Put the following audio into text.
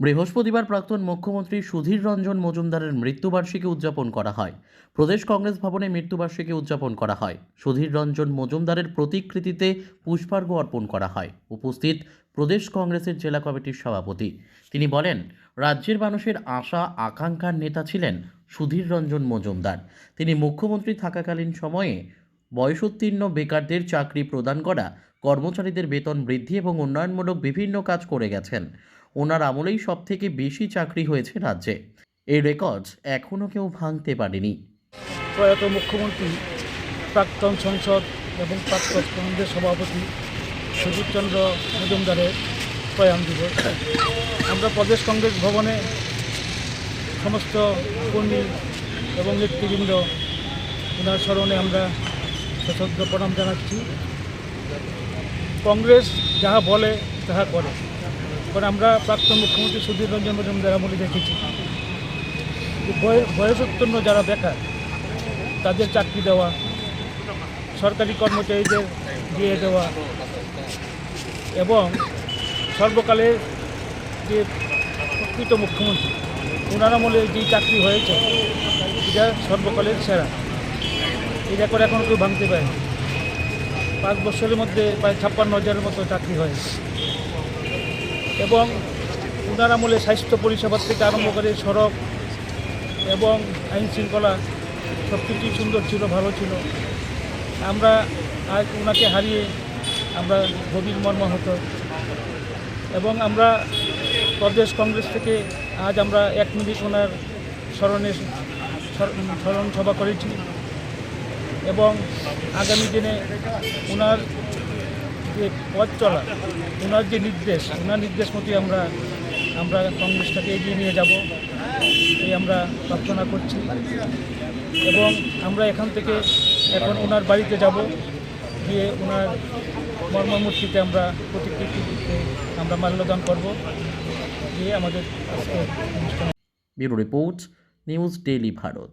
বৃহস্পতিবার প্রাক্তন মুখ্যমন্ত্রী সুধীর রঞ্জন মজুমদারের মৃত্যুবার্ষিকী উদযাপন করা হয়। প্রদেশ কংগ্রেস ভবনে মৃত্যুবার্ষিকী উদযাপন করা হয়। সুধীর রঞ্জন মজুমদারের প্রতিকৃতিতে পুষ্পার্ঘ্য অর্পণ করা হয়। উপস্থিত প্রদেশ কংগ্রেসের জেলা কমিটির সভাপতি। তিনি বলেন, রাজ্যের মানুষের আশা, আকাঙ্ক্ষার নেতা ছিলেন সুধীর রঞ্জন মজুমদার। তিনি মুখ্যমন্ত্রী থাকাকালীন সময়ে বয়সোত্তীর্ণ বেকারদের চাকরি প্রদান করা, কর্মচারীদের বেতন বৃদ্ধি এবং উন্নয়নমূলক বিভিন্ন কাজ করে গেছেন। ওনার আমলেই সব থেকে বেশি চাকরি হয়েছে রাজ্যে। এই রেকর্ড এখনও কেউ ভাঙতে পারেনি। প্রয়াত মুখ্যমন্ত্রী, প্রাক্তন সংসদ এবং প্রাক্তন কংগ্রেস সভাপতি সুধীরচন্দ্র মজুমদারের প্রয়াণ দিবস। আমরা প্রদেশ কংগ্রেস ভবনে সমস্ত কর্মী এবং নেতৃবৃন্দ, ওনার স্মরণে আমরা সশ্রদ্ধ প্রণাম জানাচ্ছি। কংগ্রেস যাহা বলে, তাহা করে। কারণ আমরা প্রাক্তন মুখ্যমন্ত্রী সুধীর রঞ্জন মজুমদার আমলে দেখেছি। বয়সোত্তীর্ণ যারা বেকার, তাদের চাকরি দেওয়া, সরকারি কর্মচারীদের দিয়ে দেওয়া এবং সর্বকালের যে প্রকৃত মুখ্যমন্ত্রী, ওনার আমলে যে চাকরি হয়েছে, এটা সর্বকালের সেরা। এই রেকর্ড এখনও কেউ ভাঙতে পারে পাঁচ বছরের মধ্যে প্রায় ছাপ্পান্ন হাজারের মতো চাকরি হয়। এবং উনার আমলে স্বাস্থ্য পরিষেবার থেকে আরম্ভ করে সড়ক এবং আইন শৃঙ্খলা সব কিছুই সুন্দর ছিল, ভালো ছিল। আমরা আজ ওনাকে হারিয়ে আমরা গভীর মর্মাহত। এবং আমরা প্রদেশ কংগ্রেস থেকে আজ আমরা এক মিনিট ওনার স্মরণে স্মরণ সভা করেছি। এবং আগামী দিনে ওনার যে পথ চলা ওনার যে নির্দেশ ওনার নির্দেশ মতো আমরা আমরা কংগ্রেসটাকে এগিয়ে নিয়ে যাব এই আমরা প্রার্থনা করছি। এবং আমরা এখান থেকে এখন ওনার বাড়িতে যাব, গিয়ে ওনার মর্মমূর্তিতে আমরা প্রতিকৃতিতে আমরা মাল্যদান করব। দিয়ে আমাদের আজকে অনুষ্ঠান bureau report, news daily Bharat.